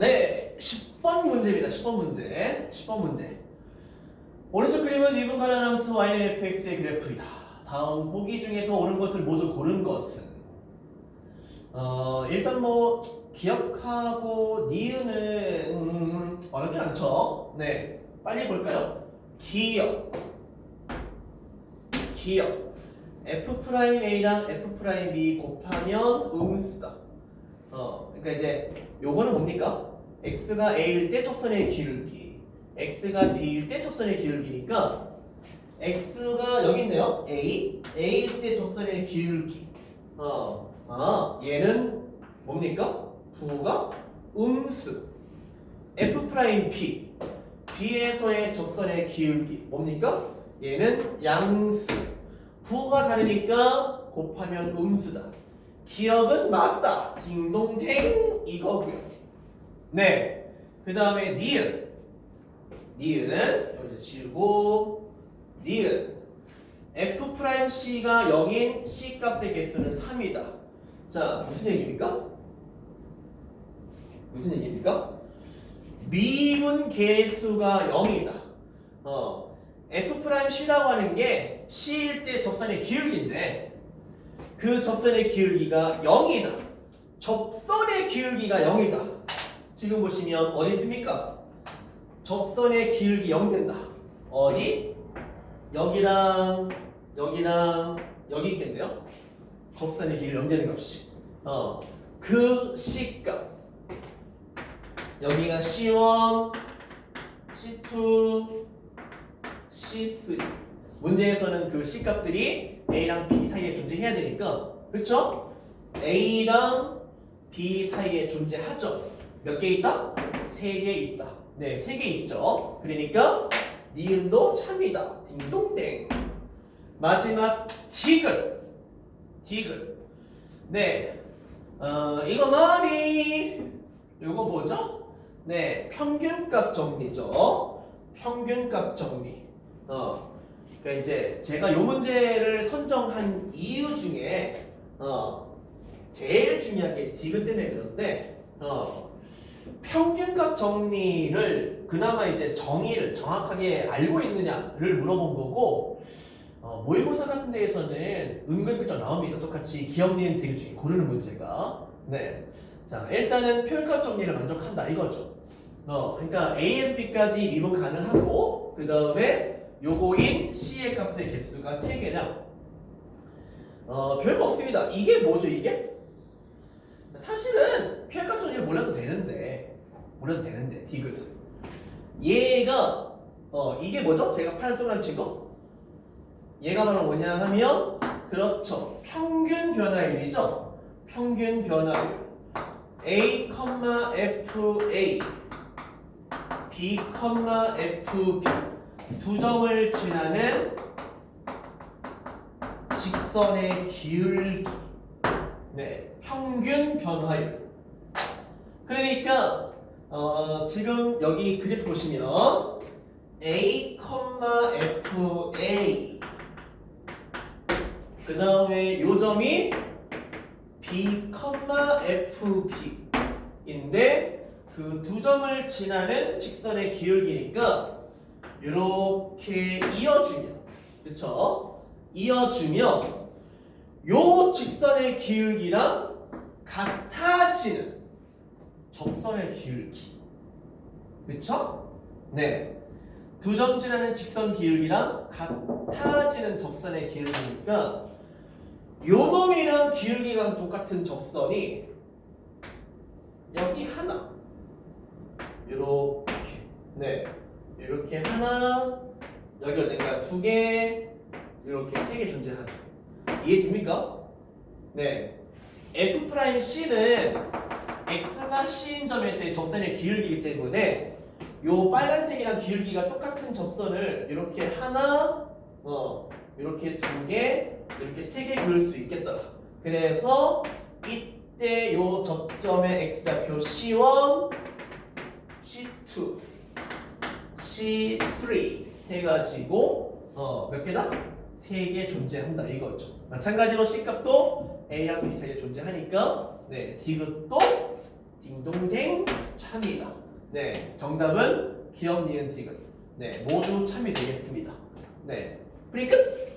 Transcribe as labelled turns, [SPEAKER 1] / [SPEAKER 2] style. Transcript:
[SPEAKER 1] 네, 10번 문제입니다. 10번 문제. 10번 문제. 오른쪽 그림은 미분 가능함수 y는 fx의 그래프이다. 다음 보기 중에서 옳은 것을 모두 고른 것은 어, 일단 뭐 기억하고 니은은 음, 어렵지 않죠. 네, 빨리 볼까요? 기억, 기억. f 프라임 a랑 f 프라임 b 곱하면 음수다. 어, 그러니까 이제 요거는 뭡니까? x가 a일 때 접선의 기울기, x가 b일 때 접선의 기울기니까 x가 여기 있네요. a, a일 때 접선의 기울기. 어, 아, 얘는 뭡니까? 부가 음수. f 프라임 b, b에서의 접선의 기울기 뭡니까? 얘는 양수. 부가 다르니까 곱하면 음수다. 기억은 맞다. 딩동댕 이거고요. 네. 그 다음에 니은. 니은은 여기서 지우고 니은. f 프라임 c가 0인 c 값의 개수는 3이다. 자, 무슨 얘기입니까? 무슨 얘기입니까? 미분 개수가 0이다. 어, f 프라임 c라고 하는 게 c일 때 접선의 기울기인데 그 접선의 기울기가 0이다. 접선의 기울기가 0이다. 지금 보시면 어디 있습니까? 접선의 기울기 0 된다. 어디? 여기랑 여기랑 여기 있겠네요. 접선의 길이 0 되는 값이. 어. 그 C값. 여기가 C1, C2, C3. 문제에서는 그 C값들이 A랑 B 사이에 존재해야 되니까. 그쵸? A랑 B 사이에 존재하죠. 몇 개 있다? 세 개 있다. 네, 세 개 있죠. 그러니까 니은도 참이다. 딩동댕. 마지막 디귿. 디귿. 네. 어, 이거 뭐니? 요거 뭐죠? 네, 평균값 정리죠. 평균값 정리. 어. 그러니까 이제 제가 요 문제를 선정한 이유 중에 어, 제일 중요한 게 디귿 때문에 그런데 어, 평균값 정리를 그나마 이제 정의를 정확하게 알고 있느냐를 물어본 거고 어, 모의고사 같은 데에서는 은근슬쩍 나옵니다. 똑같이 기억 니은 디귿 중에 고르는 문제가 네. 자 일단은 표현값 정리를 만족한다 이거죠. 어, 그러니까 A에서 B까지 미분 가능하고 그 다음에 요거인 C의 값의 개수가 3개냐 어, 별거 없습니다. 이게 뭐죠 이게? 사실은 표현값 정리를 몰라도 되는데 몰라도 되는데 디귿은 얘가 어 이게 뭐죠? 제가 파란 동그라미 친 거? 얘가 바로 뭐냐 하면 그렇죠 평균 변화율이죠 평균 변화율 a, fa b, fb 두 점을 지나는 직선의 기울기 네 평균 변화율. 그러니까 어, 지금 여기 그래프 보시면 a, fa 그 다음에 요 점이 b, fb인데 그 두 점을 지나는 직선의 기울기니까 이렇게 이어주면 그쵸? 이어주면 요 직선의 기울기랑 같아지는 접선의 기울기 그쵸? 네. 두 점 지나는 직선 기울기랑 같아지는 접선의 기울기니까 요 놈이랑 기울기가 똑같은 접선이 여기 하나 요렇게 네 이렇게 하나 여기 어딘가 두 개 이렇게 세 개 존재하죠. 이해됩니까? 네. F 프라임 C는 X가 C인 점에서의 접선의 기울기이기 때문에 요 빨간색이랑 기울기가 똑같은 접선을 이렇게 하나 어 이렇게 두 개 이렇게 세 개 그릴 수 있겠더라 그래서 이때 요 접점의 X좌표 C1 C2 C3 해가지고 어 몇 개다? 세 개 존재한다 이거죠 마찬가지로 C값도 A랑 B 사이에 존재하니까 네 디귿도 딩동댕 참이다. 네, 정답은 기억 니은 디귿. 네, 모두 참이 되겠습니다. 네, 프리 끝.